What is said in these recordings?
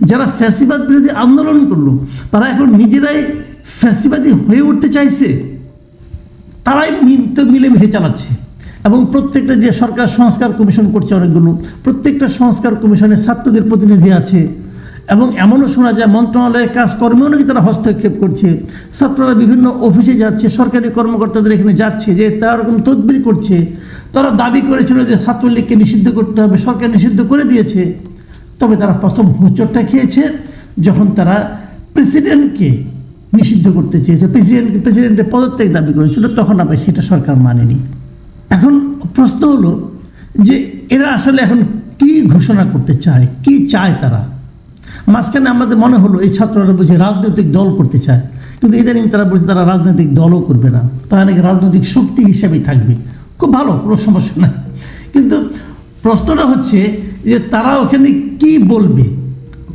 যারা ফ্যাসিবাদ বিরোধী আন্দোলন করল, তারা এখন নিজেরাই ফ্যাসিবাদী হয়ে উঠতে চাইছে, তারাই মিলেমিশে চালাচ্ছে। এবং প্রত্যেকটা যে সরকার সংস্কার কমিশন করছে অনেকগুলো, প্রত্যেকটা সংস্কার কমিশনে ছাত্রদের প্রতিনিধি আছে। এবং এমনও শোনা যায়, মন্ত্রণালয়ের কাজকর্মেও নাকি তারা হস্তক্ষেপ করছে। ছাত্ররা বিভিন্ন অফিসে যাচ্ছে, সরকারি কর্মকর্তাদের এখানে যাচ্ছে, যে তারা এরকম তদবির করছে। তারা দাবি করেছিল যে ছাত্রলীগকে নিষিদ্ধ করতে হবে, সরকার নিষিদ্ধ করে দিয়েছে। তবে তারা প্রথম হোঁচটটা খেয়েছে যখন তারা প্রেসিডেন্টকে নিষিদ্ধ করতে চেয়েছে, প্রেসিডেন্ট, প্রেসিডেন্টের পদত্যাগ দাবি করেছিল, তখন আবার সেটা সরকার মানেনি। এখন প্রশ্ন হলো যে এরা আসলে এখন কি ঘোষণা করতে চায়, কি চায় তারা? মাঝখানে আমাদের মনে হলো এই ছাত্ররা বুঝে রাজনৈতিক দল করতে চায়, কিন্তু ইদানিং তারা বলছে তারা রাজনৈতিক দলও করবে না। তারা নাকি রাজনৈতিক শক্তি হিসেবেই থাকবে। খুব ভালো, কোনো সমস্যা নাই। কিন্তু প্রশ্নটা হচ্ছে যে তারা ওখানে কি বলবে?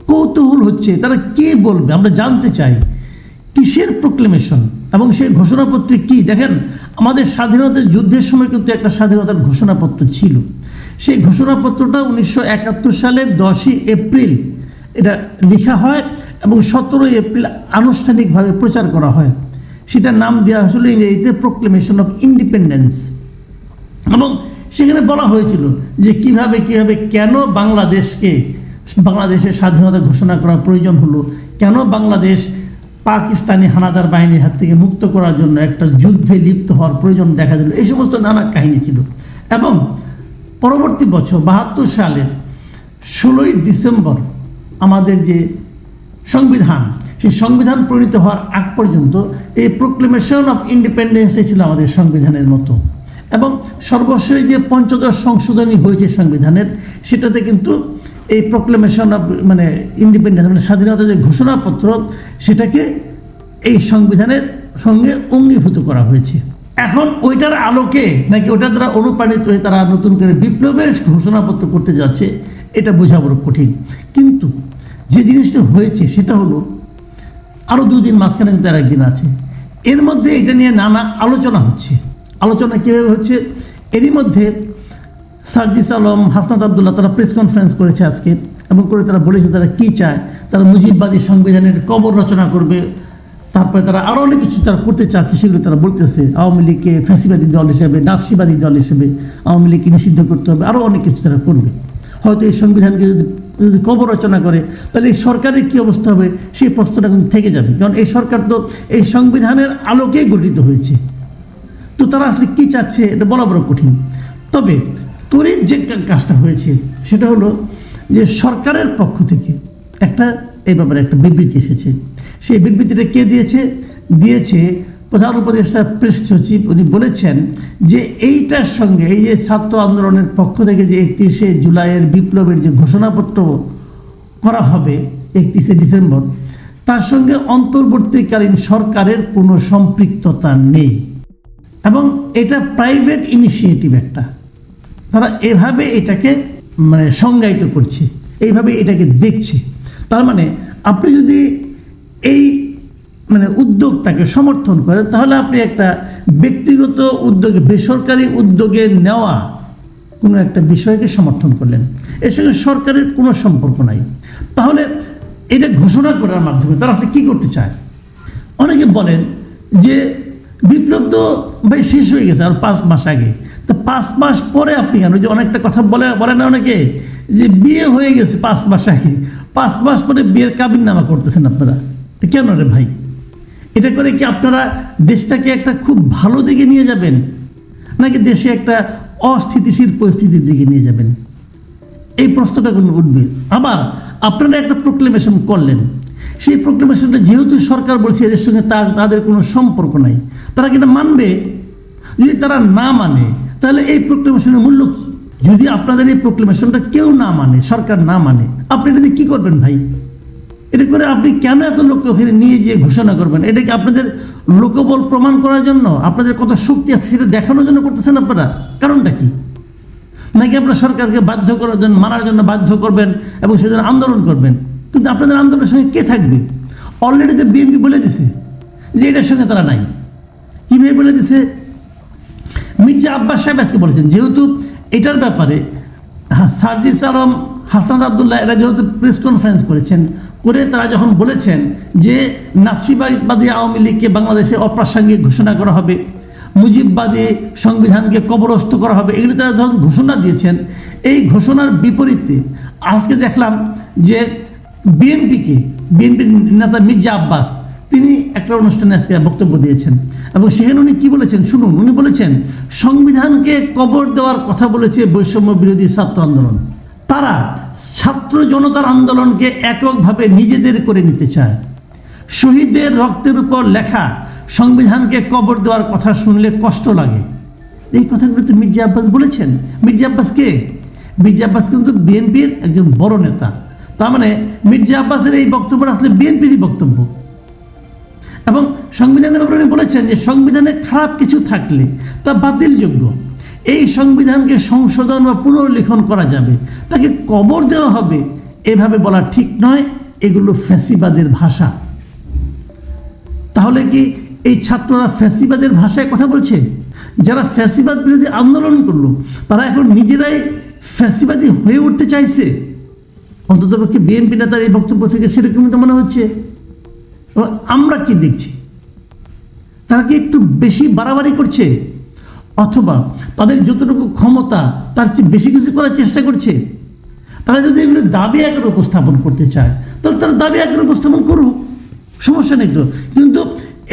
কৌতূহল হচ্ছে, তারা কে বলবে? আমরা জানতে চাই। কিসের প্রোক্লেমেশন এবং সেই ঘোষণাপত্রে কি? দেখেন, আমাদের স্বাধীনতা যুদ্ধের সময় কিন্তু একটা স্বাধীনতার ঘোষণাপত্র ছিল। সেই ঘোষণাপত্রটা উনিশশো একাত্তর সালের দশই এপ্রিল এটা লেখা হয় এবং সতেরোই এপ্রিল আনুষ্ঠানিকভাবে প্রচার করা হয়। সেটার নাম দেওয়া হয়েছিল ইংরেজিতে প্রোক্লেমেশন অফ ইন্ডিপেন্ডেন্স এবং সেখানে বলা হয়েছিল যে কীভাবে কীভাবে, কেন বাংলাদেশকে, বাংলাদেশের স্বাধীনতা ঘোষণা করার প্রয়োজন হলো, কেন বাংলাদেশ পাকিস্তানি হানাদার বাহিনীর হাত থেকে মুক্ত করার জন্য একটা যুদ্ধে লিপ্ত হওয়ার প্রয়োজন দেখা দিল। এই সমস্ত নানা কাহিনী ছিল। এবং পরবর্তী বছর, বাহাত্তর সালের ষোলোই ডিসেম্বর, আমাদের যে সংবিধান, সেই সংবিধান প্রণীত হওয়ার আগ পর্যন্ত এই প্রোক্লেমেশন অফ ইন্ডিপেন্ডেন্সে ছিল আমাদের সংবিধানের মতো। এবং সর্বশেষ যে পঞ্চদশ সংশোধনী হয়েছে সংবিধানের, সেটাতে কিন্তু এই প্রোক্লেমেশন অফ মানে ইন্ডিপেন্ডেন্স মানে স্বাধীনতা যে ঘোষণাপত্র, সেটাকে এই সংবিধানের সঙ্গে অঙ্গীভূত করা হয়েছে। এখন ওইটার আলোকে নাকি ওটার দ্বারা অনুপ্রাণিত হয়ে তারা নতুন করে বিপ্লবের ঘোষণাপত্র করতে যাচ্ছে, এটা বোঝা বড় কঠিন। কিন্তু যে জিনিসটা হয়েছে, সেটা হলো আরও দুদিন মাঝখানে কিন্তু আর একদিন আছে। এর মধ্যে এটা নিয়ে নানা আলোচনা হচ্ছে। আলোচনা কীভাবে হচ্ছে? এরই মধ্যে সার্জিস আলম, হাসনাত আবদুল্লাহ, তারা প্রেস কনফারেন্স করেছে আজকে এবং করে তারা বলেছে তারা কী চায়? তারা মুজিববাদী সংবিধানের কবর রচনা করবে, তারপরে তারা আরও অনেক কিছু তারা করতে চাচ্ছে, সেগুলো তারা বলতেছে। আওয়ামী লীগকে ফ্যাসিবাদী দল হিসেবে নাৎসিবাদী দল হিসেবে আওয়ামী লীগকে নিষিদ্ধ করতে হবে আরও অনেক কিছু তারা করবে। হয়তো এই সংবিধানকে যদি যদি কবর রচনা করে, তাহলে এই সরকারের কী অবস্থা হবে? সেই প্রশ্নটা কিন্তু থেকে যাবে। কারণ এই সরকার তো এই সংবিধানের আলোকেই গঠিত হয়েছে। তো তারা আসলে কী চাচ্ছে, এটা বলা বড় কঠিন। তবে তরিত যে কাজটা হয়েছে, সেটা হলো যে সরকারের পক্ষ থেকে একটা এই ব্যাপারে একটা বিবৃতি এসেছে। সেই বিবৃতিটা কে দিয়েছে? দিয়েছে প্রধান উপদেষ্টা প্রেস সচিব। উনি বলেছেন যে এইটার সঙ্গে এই যে ছাত্র আন্দোলনের পক্ষ থেকে যে একত্রিশে জুলাইয়ের বিপ্লবের যে ঘোষণাপত্র করা হবে একত্রিশে ডিসেম্বর, তার সঙ্গে অন্তর্বর্তীকালীন সরকারের কোনো সম্পৃক্ততা নেই। এবং এটা প্রাইভেট ইনিশিয়েটিভ একটা। তারা এভাবে এটাকে মানে সংজ্ঞায়িত করছে, এইভাবে এটাকে দেখছে। তার মানে আপনি যদি এই মানে উদ্যোগটাকে সমর্থন করেন, তাহলে আপনি একটা ব্যক্তিগত উদ্যোগে, বেসরকারি উদ্যোগে নেওয়া কোনো একটা বিষয়কে সমর্থন করলেন। এর সঙ্গে সরকারের কোনো সম্পর্ক নাই। তাহলে এটা ঘোষণা করার মাধ্যমে তারা আসলে কী করতে চায়? অনেকে বলেন যে বিপ্লব তো ভাই শেষ হয়ে গেছে, আর পাঁচ মাস আগে। তো পাঁচ মাস পরে আপনি কেন? যে অনেকটা কথা বলে বলে না অনেকে? যে বিয়ে হয়ে গেছে পাঁচ মাস আগে। পাঁচ মাস পরে বিয়ের কাবিন নামা করতেছেন আপনারা। কেন রে ভাই? এটা করে কি আপনারা দেশটাকে একটা খুব ভালো দিকে নিয়ে যাবেন? নাকি দেশে একটা অস্থিতিশীল পরিস্থিতির দিকে নিয়ে যাবেন? এই প্রশ্নটা উঠবে। আবার আপনারা একটা প্রোক্লেমেশন করলেন। সেই প্রোক্লেমেশনটা যেহেতু সরকার বলছে এদের সঙ্গে তার, তাদের কোনো সম্পর্ক নাই, তারা কি এটা মানবে? যদি তারা না মানে তাহলে এই প্রোক্লেমেশনের মূল্য কি? যদি আপনাদের এই প্রোক্লেমেশনটা কেউ না মানে সরকার না মানে আপনি এটা দিয়ে কী করবেন ভাই? এটা করে আপনি কেন এত লোককে ওখানে নিয়ে গিয়ে ঘোষণা করবেন? এটা কি আপনাদের লোকবল প্রমাণ করার জন্য, আপনাদের কত শক্তি আছে সেটা দেখানোর জন্য করতেছেন আপনারা? কারণটা কি? নাকি আপনার সরকারকে বাধ্য করার জন্য, মানার জন্য বাধ্য করবেন এবং সেজন্য আন্দোলন করবেন? কিন্তু আপনাদের আন্দোলনের সঙ্গে কে থাকবে? অলরেডি তো বিএনপি বলে দিছে যে এটার সঙ্গে তারা নাই। কীভাবে বলে দিছে। মির্জা আব্বাস সাহেব আজকে বলেছেন, যেহেতু এটার ব্যাপারে সার্জিস আলম হাসনাদ আবদুল্লাহ, এরা যেহেতু প্রেস কনফারেন্স করেছেন, করে তারা যখন বলেছেন যে নাৎসিবাদী আওয়ামী লীগকে বাংলাদেশে অপ্রাসঙ্গিক ঘোষণা করা হবে, মুজিববাদী সংবিধানকে কবরস্থ করা হবে, এগুলি তারা যখন ঘোষণা দিয়েছেন, এই ঘোষণার বিপরীতে আজকে দেখলাম যে বিএনপিকে বিএনপির নেতা মির্জা আব্বাস, তিনি একটা অনুষ্ঠানে আজকে বক্তব্য দিয়েছেন। এবং সেখানে উনি কি বলেছেন শুনুন, উনি বলেছেন, সংবিধানকে কবর দেওয়ার কথা বলেছে বৈষম্য বিরোধী ছাত্র আন্দোলন। তারা ছাত্র জনতার আন্দোলনকে এককভাবে নিজেদের করে নিতে চায়। শহীদদের রক্তের উপর লেখা সংবিধানকে কবর দেওয়ার কথা শুনলে কষ্ট লাগে। এই কথাগুলো তো মির্জা আব্বাস বলেছেন। মির্জা আব্বাস কে? মির্জা আব্বাস কিন্তু বিএনপির একজন বড় নেতা। তার মানে মির্জা আব্বাসের এই বক্তব্য আসলে বিএনপিরই বক্তব্য। এবং সংবিধানের ব্যাপারে বলেছেন যে সংবিধানে খারাপ কিছু থাকলে তা বাতিলযোগ্য। এই সংবিধানকে সংশোধন বা পুনর্লিখন করা যাবে, তাকে কবর দেওয়া হবে, এভাবে বলা ঠিক নয়। এগুলো ফ্যাসিবাদের ভাষা। তাহলে কি এই ছাত্ররা ফ্যাসিবাদের ভাষায় কথা বলছে? যারা ফ্যাসিবাদ বিরোধী আন্দোলন করল, তারা এখন নিজেরাই ফ্যাসিবাদী হয়ে উঠতে চাইছে? অন্তত পক্ষে বিএনপি নেতার এই বক্তব্য থেকে সেরকমই তো মনে হচ্ছে। আমরা কি দেখছি? তারা কি একটু বেশি বাড়াবাড়ি করছে? অথবা তাদের যতটুকু ক্ষমতা, তার চেয়ে বেশি কিছু করার চেষ্টা করছে? তারা যদি এগুলো দাবি আকারে উপস্থাপন করতে চায়, তাহলে তারা দাবি আকারে উপস্থাপন করুক। সমস্যা নেই তো। কিন্তু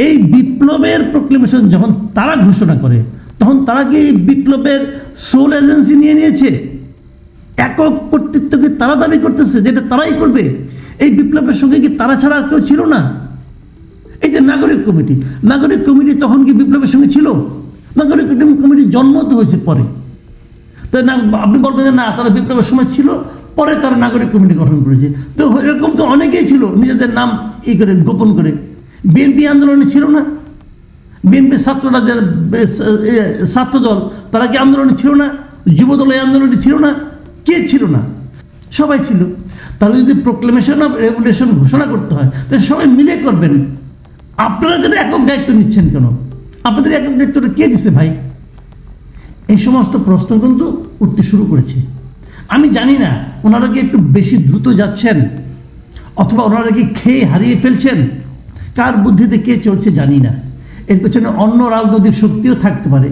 এই বিপ্লবের প্রক্লেমেশন যখন তারা ঘোষণা করে, তখন তারা কি বিপ্লবের সোল এজেন্সি নিয়ে নিয়েছে? একক কর্তৃত্বকে তারা দাবি করতেছে যেটা তারাই করবে। এই বিপ্লবের সঙ্গে কি তারা ছাড়া আর কেউ ছিল না? এই যে নাগরিক কমিটি নাগরিক কমিটি তখন কি বিপ্লবের সঙ্গে ছিল? নাগরিক কমিটির জন্ম তো হয়েছে পরে। তো না, আপনি বলবেন যে না, তারা বিপ্লবের সময় ছিল, পরে তারা নাগরিক কমিটি গঠন করেছে। তো এরকম তো অনেকেই ছিল, নিজেদের নাম ই করে, গোপন করে। বিএনপি আন্দোলনে ছিল না। বিএনপি ছাত্ররা যারা ছাত্রদল, তারা কি আন্দোলনে ছিল না? যুবদল এই আন্দোলনে ছিল না? কে ছিল না? সবাই ছিল। তাহলে যদি প্রোক্লেমেশন অফ রেভুলেশন ঘোষণা করতে হয়, তাহলে সবাই মিলে করবেন। আপনারা যেন একক দায়িত্ব নিচ্ছেন কেন? আপনাদের একক দায়িত্বটা কে দিছে ভাই? এই সমস্ত প্রশ্ন কিন্তু উঠতে শুরু করেছে। আমি জানি না ওনারা কি একটু বেশি দ্রুত যাচ্ছেন, অথবা ওনারা কি খেয়ে হারিয়ে ফেলছেন? কার বুদ্ধিতে কে চলছে জানি না। এর পেছনে অন্য রাজনৈতিক শক্তিও থাকতে পারে।